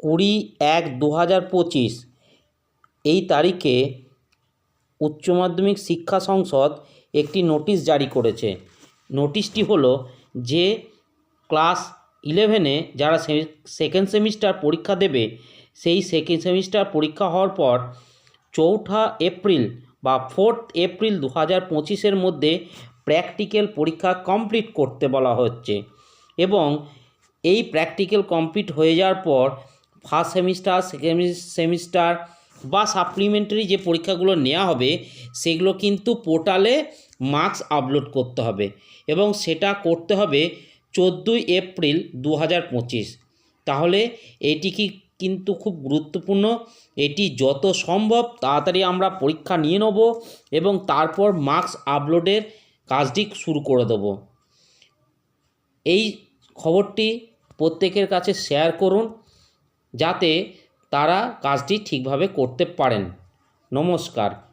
কুড়ি এক দু হাজার পঁচিশ। এই তারিখে উচ্চ মাধ্যমিক শিক্ষা সংসদ একটি নোটিশ জারি করেছে। নোটিশটি হলো যে ক্লাস ইলেভেনে যারা সেকেন্ড সেমিস্টার পরীক্ষা দেবে, সেই সেকেন্ড সেমিস্টার পরীক্ষা হওয়ার পর চৌঠা এপ্রিল বা ফোর্থ এপ্রিল দু হাজার পঁচিশের মধ্যে প্র্যাকটিক্যাল পরীক্ষা কমপ্লিট করতে বলা হচ্ছে এবং এই প্র্যাকটিক্যাল কমপ্লিট হয়ে যাওয়ার পর ফার্স্ট সেমিস্টার সেকেন্ড সেমিস্টার বা সাপ্লিমেন্টারি যে পরীক্ষাগুলো নেওয়া হবে, সেগুলো কিন্তু পোর্টালে মার্কস আপলোড করতে হবে এবং সেটা করতে হবে চোদ্দোই এপ্রিল দু হাজার পঁচিশ। তাহলে এটি কি কিন্তু খুব গুরুত্বপূর্ণ? এটি যত সম্ভব তাড়াতাড়ি আমরা পরীক্ষা নিয়ে নেব এবং তারপর মার্কস আপলোডের কাজটি শুরু করে দেবো। এই খবরটি প্রত্যেকের কাছে শেয়ার করুন। যাতে তারা কাজটি ঠিকভাবে করতে পারেন। নমস্কার।